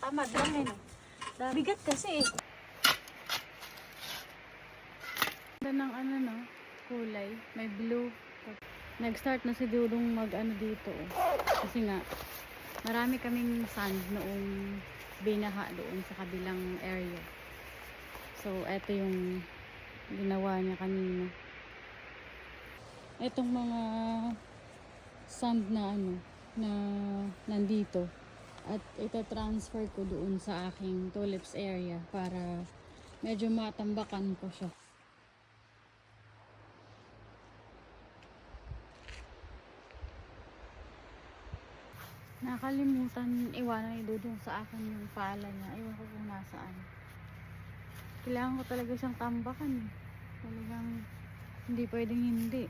Tamad lang eh, no? Bigat kasi eh. Ganda ng ano, no? Kulay. May blue. Nag-start na si Dudong mag ano dito. Oh. Kasi nga, marami kaming sand noong binaha doon sa kabilang area. So, eto yung ginawa niya kanina. Etong mga sand na ano, na nandito. At ita-transfer ko doon sa aking tulips area para medyo matambakan ko siya. Nakalimutan iwanan ni Dudong sa akin yung pala niya. Ewan ko kung nasaan. Kailangan ko talaga siyang tambakan. eh. Talagang hindi pwedeng hindi.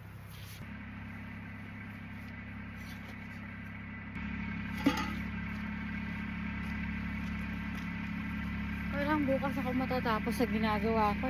Bukas ako matatapos sa ginagawa ko.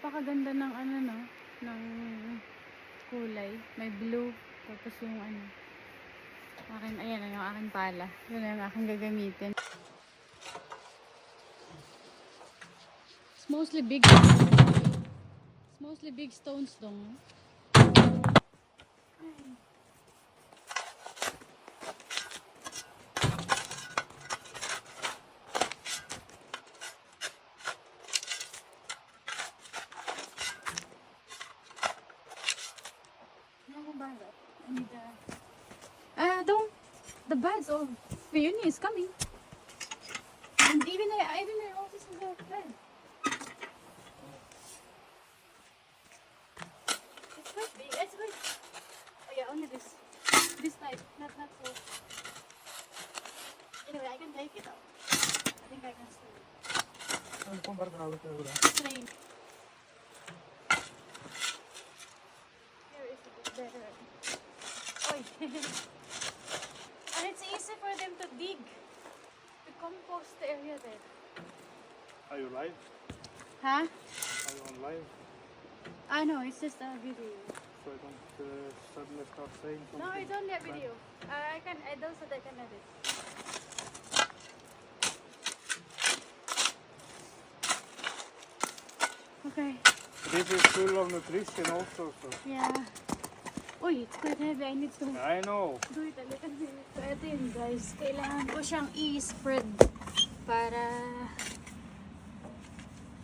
Napakaganda ng ano no, ng kulay. May blue, tapos yung ano, akin, ayan yung akin pala. Yun ang aking gagamitin. It's mostly big. It's mostly big stones dong. I The birds of Peony is coming. And even I, even I noticed in the bed. It's quite. Oh yeah, only this. This type, not not so. Anyway, I can take it out. I think I can still. Here is a bit better. Oy. Easy for them to dig. To compost the area there. Are you live? Huh? Are you on live? I know, it's just a video. So I don't uh, suddenly start saying something. No, it's only a video. Uh, I can edit so that I can edit. Okay. This is full of nutrition also. So. Yeah. Uy, it's quite heavy. I need to I know. do it a little bit. So, ito yun guys. Kailangan ko siyang i-spread para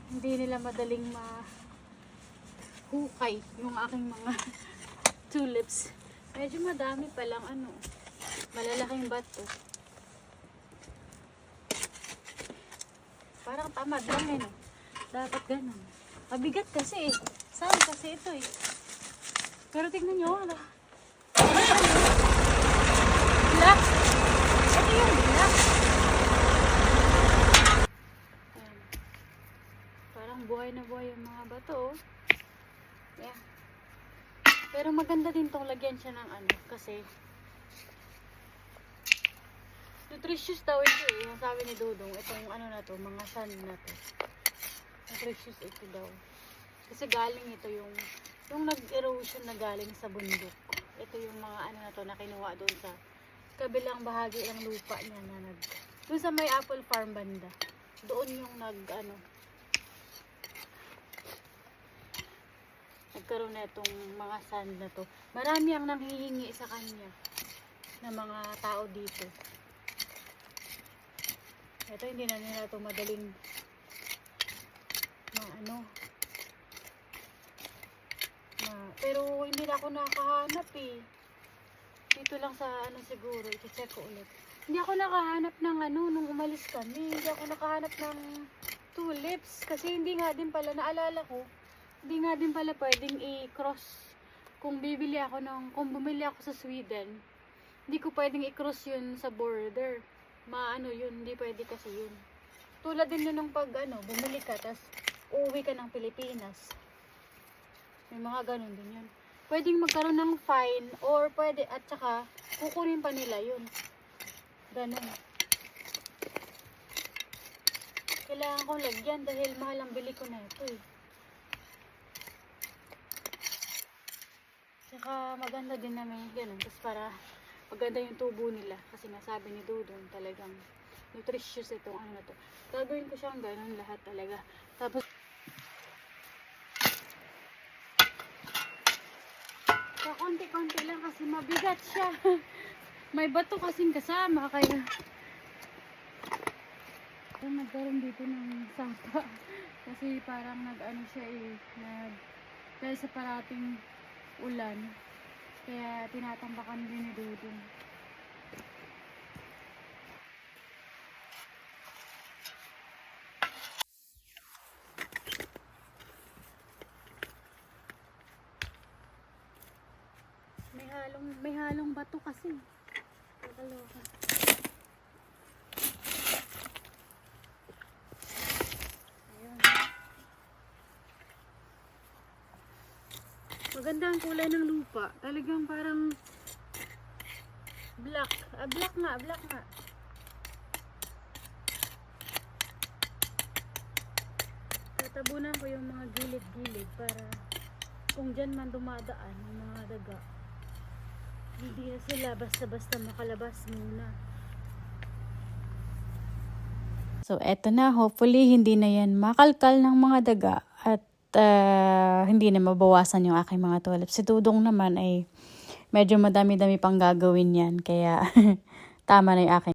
hindi nila madaling ma-hukay yung aking mga tulips. Medyo madami palang ano, malalaking bato. Parang tamad lang eh, no? Dapat ganun. Mabigat kasi eh. Saan kasi ito eh. Pero tignan nyo, ano? Black. Ito yung black. Parang buhay na buhay yung mga bato, oh. Yeah. Pero maganda din tong lagyan siya ng ano, kasi nutritious daw ito eh. Ang sabi ni Dudong, itong ano na to, mga sand na to. Nutritious ito daw. Kasi galing ito yung yung nag-erosion na galing sa bundok. Ito yung mga ano na to na kinuha doon sa kabilang bahagi ng lupa niya na nag doon sa may apple farm banda. Doon yung nag ano nagkaroon na itong mga sand na to. Marami ang nanghihingi sa kanya na mga tao dito. Ito hindi na nila ito madaling na ano pero hindi na ako nakahanap eh. Dito lang sa ano siguro, i-check ko ulit. Hindi ako nakahanap ng ano, nung umalis kami. Hindi ako nakahanap ng tulips. Kasi hindi nga din pala, naalala ko, hindi nga din pala pwedeng i-cross. Kung bibili ako ng, kung bumili ako sa Sweden, hindi ko pwedeng i-cross yun sa border. Maano yun, hindi pwede kasi yun. Tulad din yun ng pag ano, bumili ka, tas uuwi ka ng Pilipinas. May mga ganun din yun. Pwedeng magkaroon ng fine or pwede at saka kukunin pa nila yun. Ganun. Kailangan kong lagyan dahil mahal ang bili ko na ito eh. Saka maganda din na may ganun. Tapos para maganda yung tubo nila. Kasi nasabi ni Dudong talagang nutritious itong ano na to. Gagawin ko siyang ganun lahat talaga. Tapos konti-konti lang kasi mabigat siya. May bato kasing kasama kaya kung nagkaroon dito ng sapa kasi parang nag-ano siya eh nag dahil sa parating ulan kaya tinatambakan din ni Dudong may halong may halong bato kasi Kakaloka. Ayun. Maganda ang kulay ng lupa. Talagang parang black. Ah, black nga, black nga. Tatabunan ko yung mga gilid-gilid para kung dyan man dumadaan yung mga daga. Hindi na sila basta-basta makalabas muna. So, eto na. Hopefully, hindi na yan makalkal ng mga daga at ah, hindi na mabawasan yung aking mga tulips. Si Dudong naman ay medyo madami-dami pang gagawin yan. Kaya, tama na yung aking